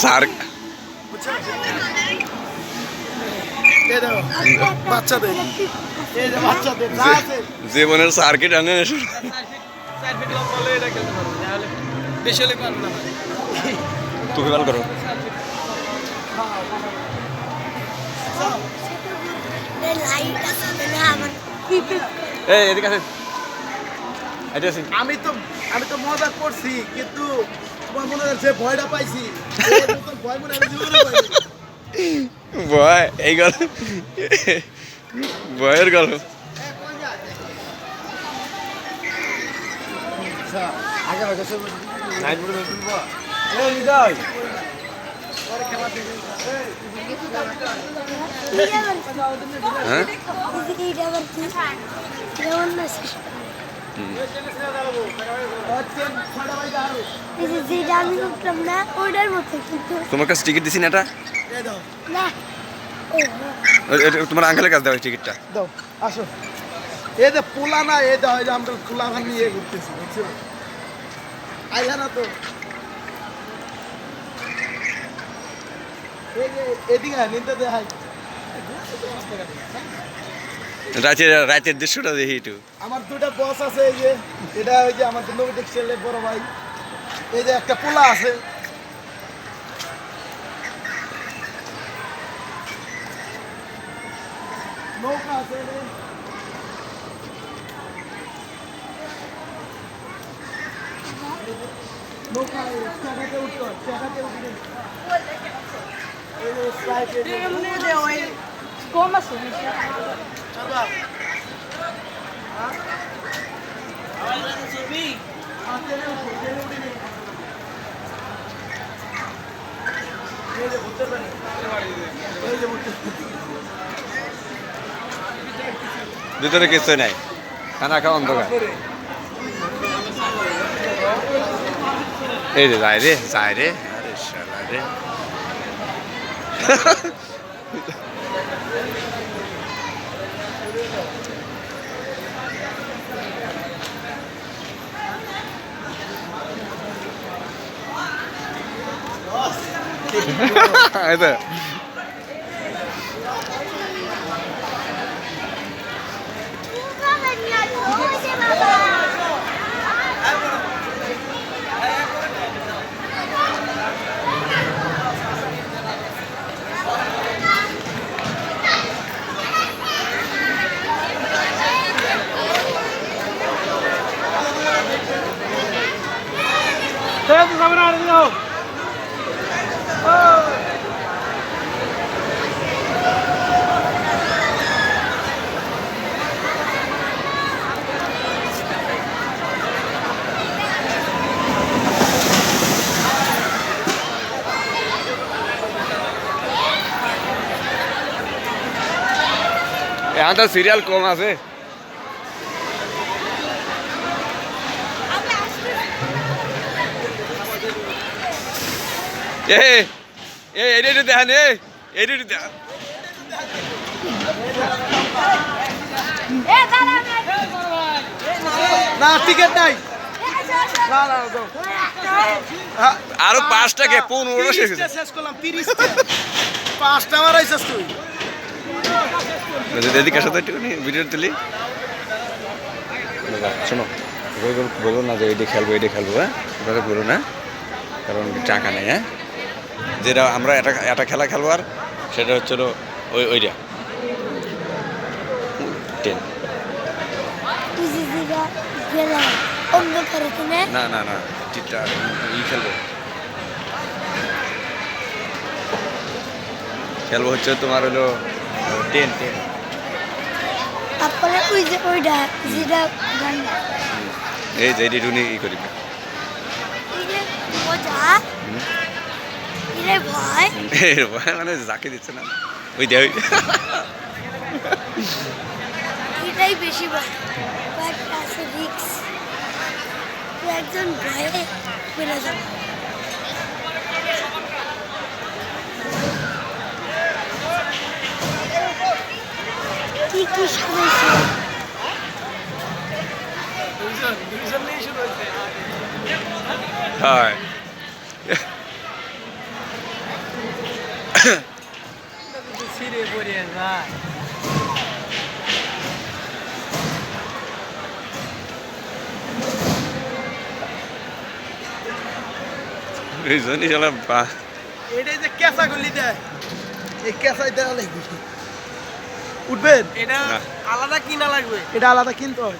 Sir. জীবনের circuit আনে তুমি ভালো করো। এই এদিকে আছে আমি তো আমি তো মজা করছি কিন্তু তোমার মনে হয় ভয়টা পাইছি। এই ভয় মনে হয়। ভয় এই গল ভয়ের গল্প সব নাইট মোড়ে হ্যাঁ। তোমার কাছে টিকিট দিছি না এটা? দাও তোমার আঙ্কেলের কাছে দেওয়া টিকিটটা দাও আসো। এই যে পোলা না এই দাও আমরা পোলা ভান নিয়ে ঘুরতেছি বুঝছ? আইলা না তো। এদিকে নিতে দে হাই রাতের রাতের দৃশ্যটা দেখি একটু। আমার দুটা বস আছে এই যে এটা ওই যে আমাদের নবী টেক্সটাইলের বড় ভাই। এই যে একটা পোলা আছে। নৌকা আছে এই যে। নৌকা চাকাতে উঠতো চাকাতে উঠবে এই এই যে- চাপা। ভিতরে কিছু নাই। খানা খাওয়া অন্ধকার। এই রে যায় রে যায় রে। আরে শালা রে। 还在。এই তো এখন তো সিরিয়াল কম আছে এ এ একটু দেখান এ একটু দেখান না টিকিট নাই। না না দাও। আরও পাঁচটাকে পনেরোটা শেষ করলাম পাঁচটা আমার আইসাস তুই এদিকে সাথে একটুখানি ভিডিও তুলি। শোনো বলব না যে এটি খেলব এটি খেলব হ্যাঁ? বলো না কারণ টাকা নেই হ্যাঁ? যেটা আমরা একটা একটা খেলা আর সেটা হচ্ছে হলো ওই ওইটা। টেন। না না না টিটা ই খেলব। খেলব হচ্ছে তোমার হলো টেন টেন। তারপরে ওই যে ওইটা যেটা এই যে এটি টুনি ই করিবে এই যে মজা এই যে ভয় এর ভয় মানে যাকে দিচ্ছে না। ওই দে ওই এটাই বেশি ভয় একজন ভয়ে বেড়ে যাবে। কি কি সাজাইছে হয়। জন্যই শালা বা- এটাই যে কেঁচা গুলি দেয়। এই কেঁচাই দেওয়া লাগবে। উঠবেন? এটা। আলাদা কিনা লাগবে। এটা আলাদা কিনতে হবে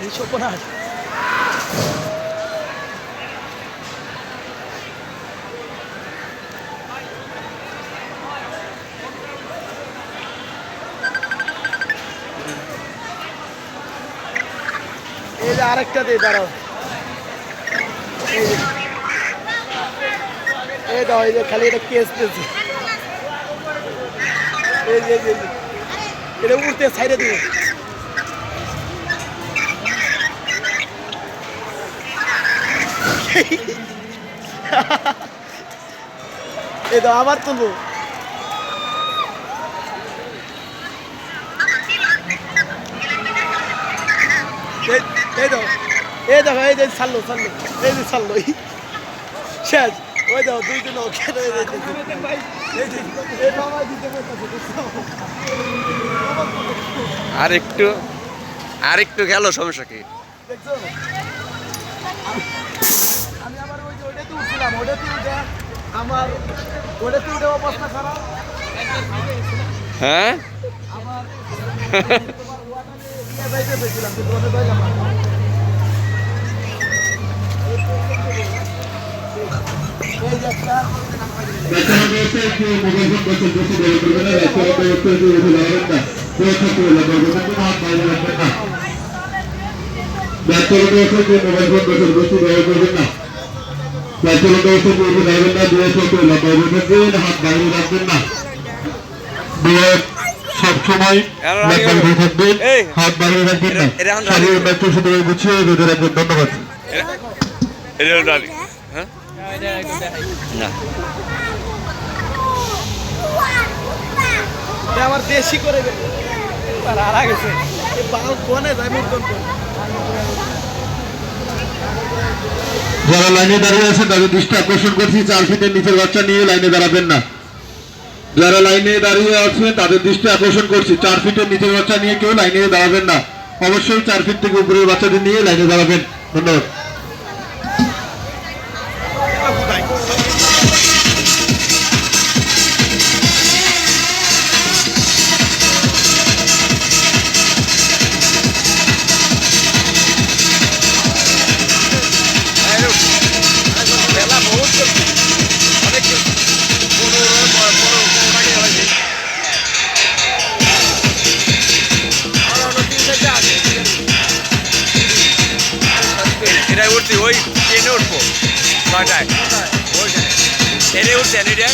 এই সপনাশ এই আরেকটা দিয়ে দাঁড়াও। কেস এই যে। এটা উঠতে সাইডে দিবে। এই আবার তুলবো। এই- দাও এই দেখো এই যে ছাড়লো ছাড়লো এই যে ছাড়লো। শেষ। ওই দাও দুই দিন? আর একটু আর একটু গেল সমস্যা কি? আমি আবার ওই যে ওটাতে উঠছিলাম ওটাতে উঠে আমার ওটাতে উঠে অবস্থা খারাপ। হ্যাঁ? আমার তোমার ওয়াটারে ইয়ে যাইতে পেয়েছিলাম কিন্তু ওটা যাইলাম না। এই যে একটা সবসময় থাকবেন হাত বাইরে রাখবেন না। শরীরের। শুধু গুছিয়ে বেঁধে রাখবেন ধন্যবাদ। হ্যাঁ? আমার দেশি করে হারা গেছে। কোনে যায় মুদ্রণ যারা লাইনে দাঁড়িয়ে আছেন তাদের দৃষ্টি আকর্ষণ করছি চার ফিটের নিচের বাচ্চা নিয়ে লাইনে দাঁড়াবেন না। যারা লাইনে দাঁড়িয়ে আছেন, তাদের দৃষ্টি আকর্ষণ করছি। চার ফিটের নিচের বাচ্চা নিয়ে কেউ লাইনে দাঁড়াবেন না। অবশ্যই চার ফিট থেকে উপরের বাচ্চাদের নিয়ে লাইনে দাঁড়াবেন। ধন্যবাদ। উঠছি ওই ট্রেনে উঠবো। ছয়টায়। ওইখানে ট্রেনে উঠছেন এটা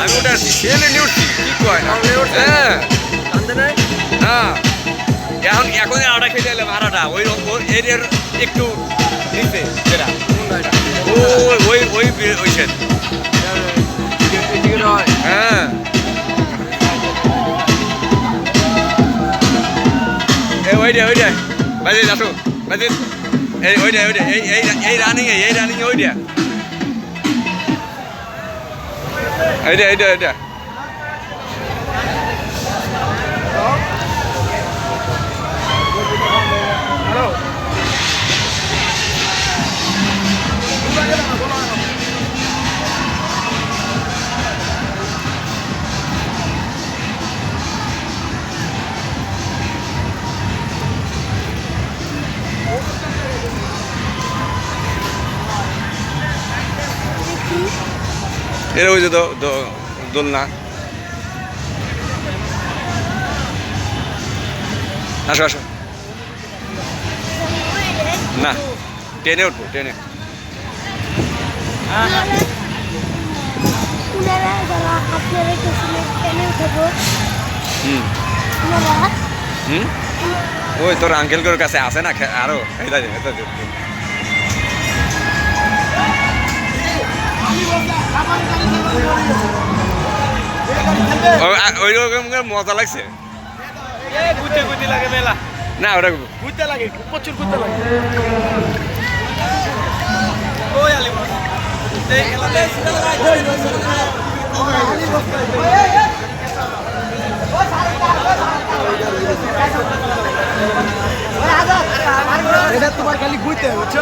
আমি ওটা ট্রেনে নিয়ে উঠছি কি কয় না? হ্যাঁ। হ্যাঁ। এখন এখন আড়া খেতে এলাম ভাড়াটা? ওই ওই এরিয়ার একটু নিচে যেটা ওই ওই ওই ওই সেট হ্যাঁ। এই ওইটা ওইটা বাজে আসো। বাজে এই ওইটা ওইটা এই এই এই রানিং এই রানিং ওইটা এইটা এইটা এইটা এর ওই যে দোলনা। আসো আসো। না ট্রেনে উঠবো ট্রেনে ওই তোর আঙ্কেলগুলোর কাছে আছে না আরও? এটা এটা ওই রকম মজা লাগছে। গুতে লাগে মেলা। না ওটা ঘুরতে লাগে প্রচুর ঘুরতে লাগে। ওই আলিম এটা তোমার খালি বুঝতে হবে বুঝছ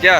क्या?